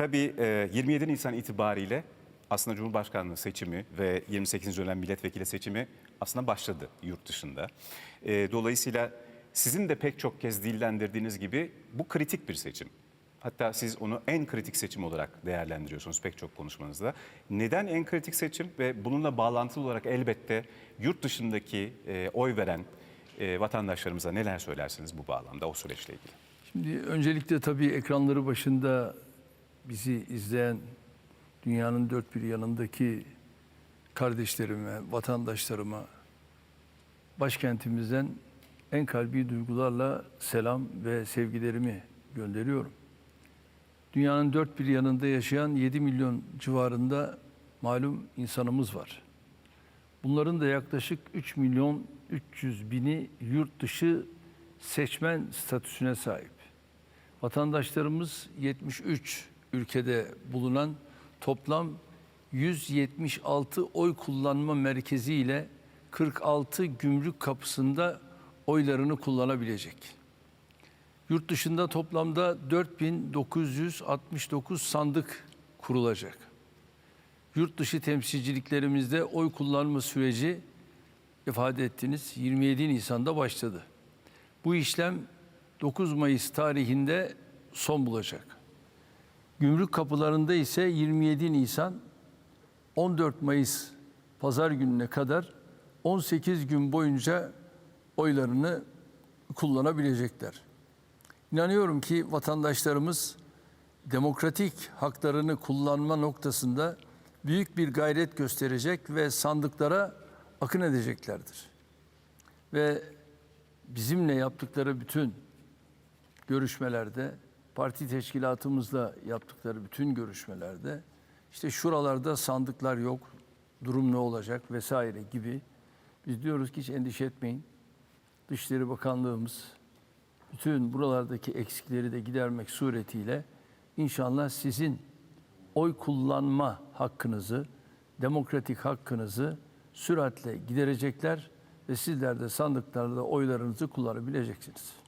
Tabii e, 27 Nisan itibariyle aslında Cumhurbaşkanlığı seçimi ve 28. dönem milletvekili seçimi aslında başladı yurt dışında. E, Dolayısıyla sizin de pek çok kez dillendirdiğiniz gibi bu kritik bir seçim. Hatta siz onu en kritik seçim olarak değerlendiriyorsunuz pek çok konuşmanızda. Neden en kritik seçim ve bununla bağlantılı olarak elbette yurt dışındaki e, oy veren e, vatandaşlarımıza neler söylersiniz bu bağlamda o süreçle ilgili? Şimdi öncelikle tabii ekranları başında bizi izleyen dünyanın dört bir yanındaki kardeşlerime, vatandaşlarıma başkentimizden en kalbi duygularla selam ve sevgilerimi gönderiyorum. Dünyanın dört bir yanında yaşayan 7 milyon civarında malum insanımız var. Bunların da yaklaşık 3 milyon 300 bini yurt dışı seçmen statüsüne sahip. Vatandaşlarımız 73 ülkede bulunan toplam 176 oy kullanma merkezi ile 46 gümrük kapısında oylarını kullanabilecek. Yurt dışında toplamda 4969 sandık kurulacak. Yurt dışı temsilciliklerimizde oy kullanma süreci ifade ettiniz 27 Nisan'da başladı. Bu işlem 9 Mayıs tarihinde son bulacak. Gümrük kapılarında ise 27 Nisan 14 Mayıs pazar gününe kadar 18 gün boyunca oylarını kullanabilecekler. İnanıyorum ki vatandaşlarımız demokratik haklarını kullanma noktasında büyük bir gayret gösterecek ve sandıklara akın edeceklerdir. Ve bizimle yaptıkları bütün görüşmelerde, parti teşkilatımızla yaptıkları bütün görüşmelerde işte şuralarda sandıklar yok, durum ne olacak vesaire gibi biz diyoruz ki hiç endişe etmeyin. Dışişleri Bakanlığımız bütün buralardaki eksikleri de gidermek suretiyle inşallah sizin oy kullanma hakkınızı, demokratik hakkınızı süratle giderecekler ve sizler de sandıklarda oylarınızı kullanabileceksiniz.